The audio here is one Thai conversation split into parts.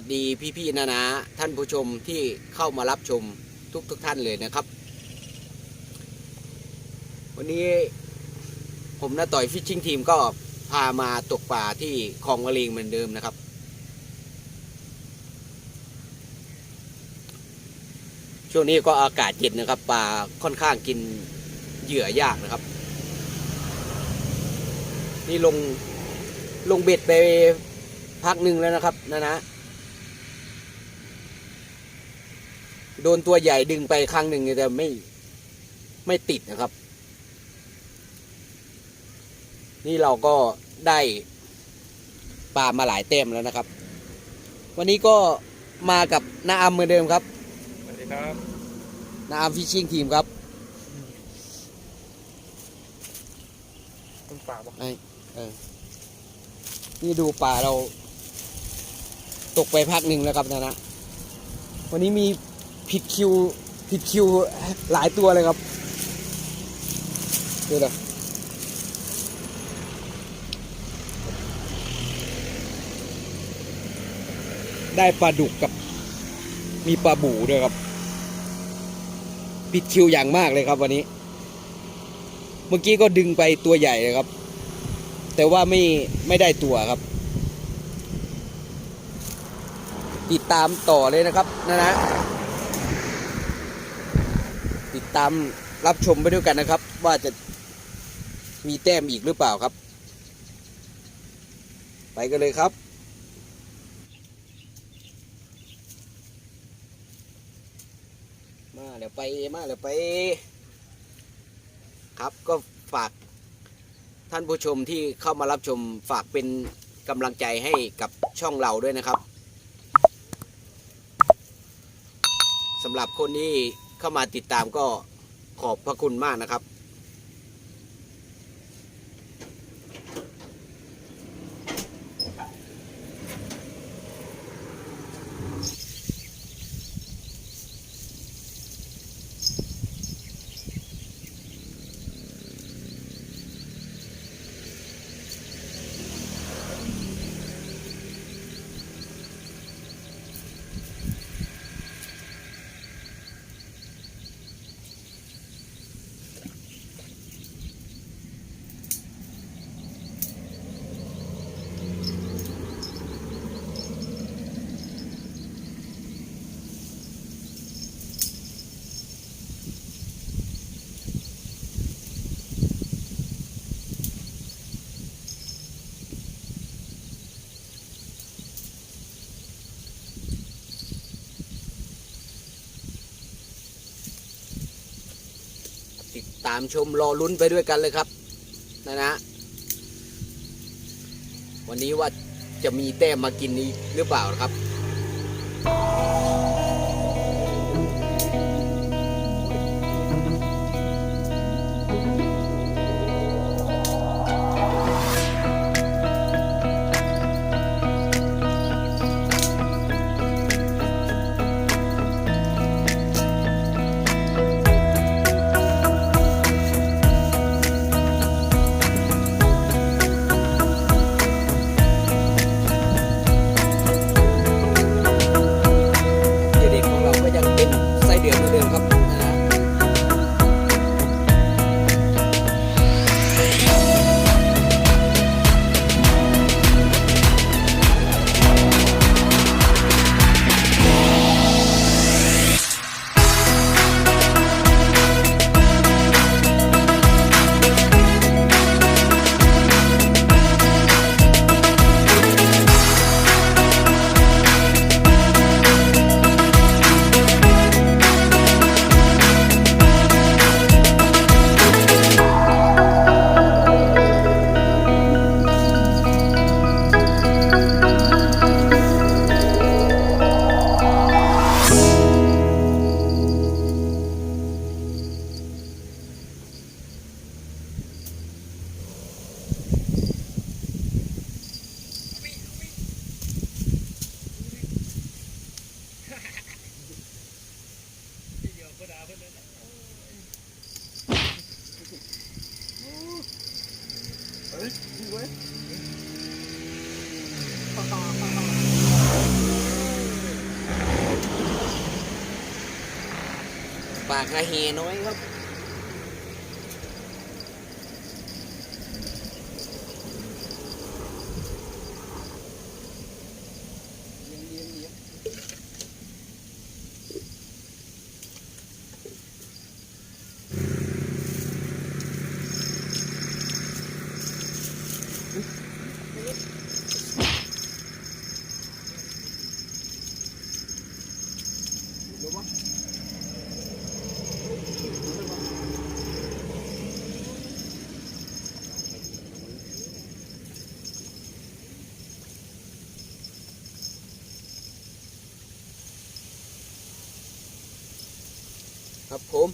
สดีพี่ๆนะนะท่านผู้ชมที่เข้ามารับชมทุกทุกๆท่านเลยนะครับ วันนี้ผมน้าต่อยฟิชชิ่งทีมก็พามาตกปลาที่คลองวะเลงเหมือนเดิมนะครับ ช่วงนี้ก็อากาศเย็นนะครับปลาค่อนข้างกินเหยื่อยากนะครับ นี่ลงลงเบ็ดไปพักหนึ่งแล้วนะครับนะนะ โดนตัวใหญ่ดึงไปครั้งหนึ่งแต่ไม่ไม่ติดนะครับ นี่เราก็ได้ปลามาหลายเต็มแล้วนะครับ วันนี้ก็มากับนาอัมเหมือนเดิมครับสวัสดีครับนาอัมฟิชชิ่งทีมครับคุณฝากบอกนี่ดูป่าเรา ตกไปพักหนึ่งแล้วครับนะนะวันนี้มี ผิดคิวผิดคิวหลายตัวเลยครับดูนะได้ปลาดุกกับ มีปลาบูด้วยครับ ผิดคิวอย่างมากเลยครับวันนี้ เมื่อกี้ก็ดึงไปตัวใหญ่เลยครับ แต่ว่าไม่ไม่ได้ตัวครับ ติดตามต่อเลยนะครับนะนะ ตามรับชมไปด้วยกันนะครับ ว่าจะมีแต้มอีกหรือเปล่าครับ ไปกันเลยครับมาเดี๋ยวไปมาเดี๋ยวไป ครับก็ฝากท่านผู้ชมที่เข้ามารับชมฝากเป็นกำลังใจให้กับช่องเราด้วยนะครับสำหรับคนที่ เข้ามาติดตามก็ขอบพระคุณมากนะครับ ตามชมรอลุ้นไปด้วยกันเลยครับนะนะ วันนี้ว่าจะมีแต้มมากินนี้หรือเปล่าครับ ปากกระเฮน้อยครับ ครับผม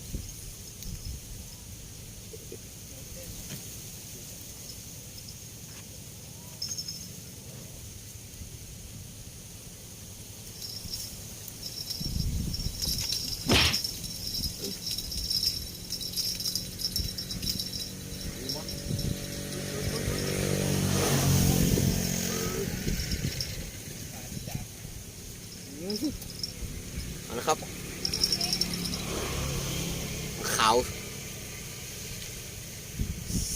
เอาละครับ ขาว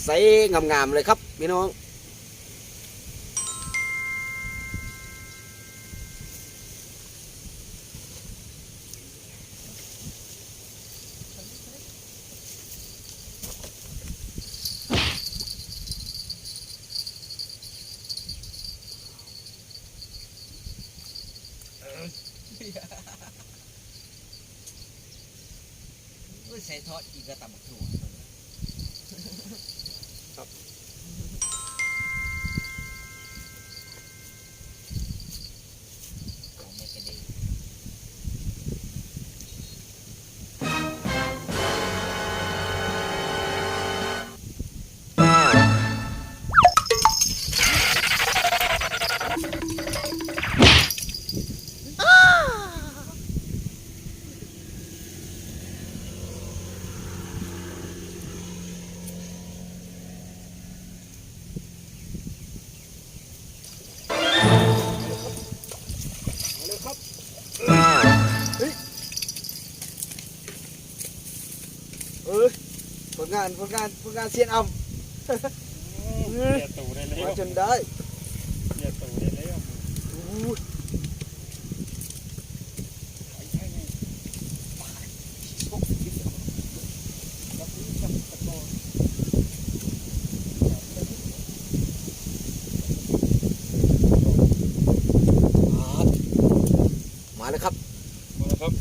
ใส งามๆเลยครับพี่น้องใส่ทอดอีกกระตำ งานผลงานผลงานเซียนอ่ำเสียตูได้แล้มาวจนได้เสียตูได้แล้วอู้มาแล้วครับ มาแล้วครับ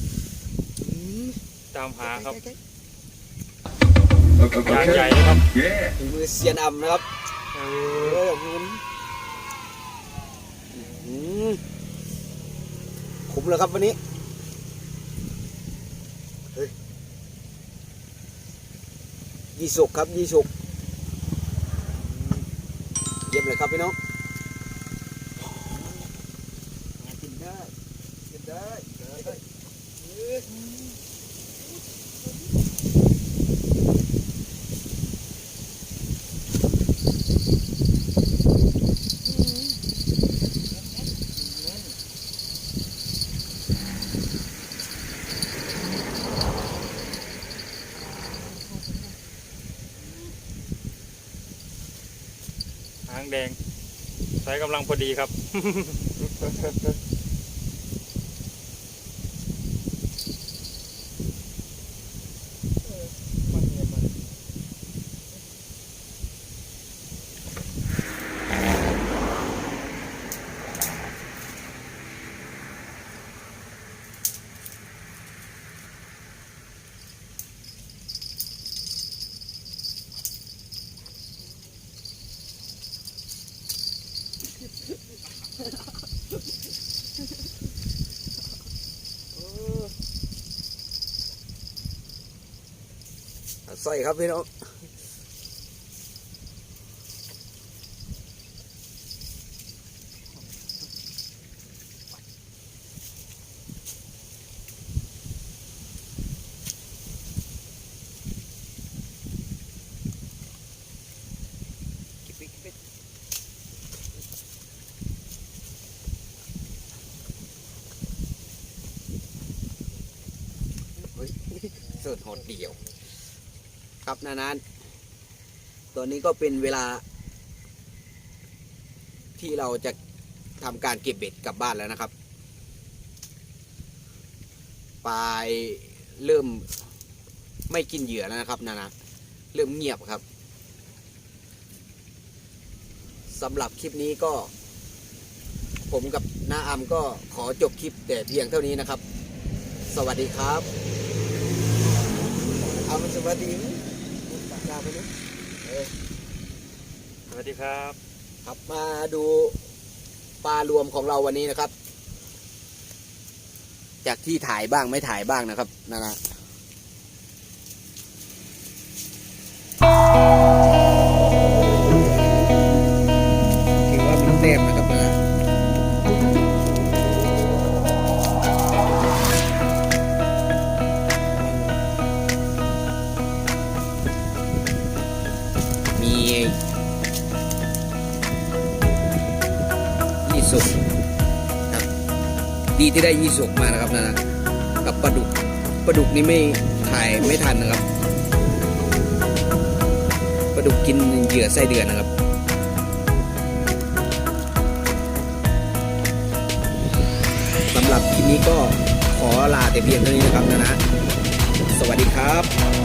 ตามหาครับ ยางใหญ่เลยครับฝีมือเซียนอ่ำนะครับเอเอออคุณอืมคุ้มแล้วครับวันนี้เฮ้ยยี่สุกครับยี่สุกอืมเยี่ยมเลยครับพี่น้องกินได้กินได้ได้เอ้ยหางแดงใช้กำลังพอดีครับ ใส่ครับพี่น้องเฮ้ยเสิร์ชหดเดียว ครับนานๆตัวนี้ก็เป็นเวลา ที่เราจะทำการเก็บเบ็ดกลับบ้านแล้วนะครับปลายเริ่มไม่กินเหยื่อแล้วนะครับนานะเริ่มเงียบครับสำหรับคลิปนี้ก็ ผมกับน้าอำก็ขอจบคลิปแต่เพียงเท่านี้นะครับ สวัสดีครับอามันสวัสดี ยลาไปนะเออสวัสดีครับ ครับมาดูปลารวมของเราวันนี้นะครับ จากที่ถ่ายบ้างไม่ถ่ายบ้างนะครับนะนะ ที่ได้ยี่สุกมานะครับนะกับปลาดุกปลาดุกนี่ไม่ถ่ายไม่ทันนะครับปลาดุกกินเหยื่อไส้เดือนนะครับสำหรับคลิปนี้ก็ขอลาแต่เพียงเท่านี้นะครับนะนะ สวัสดีครับ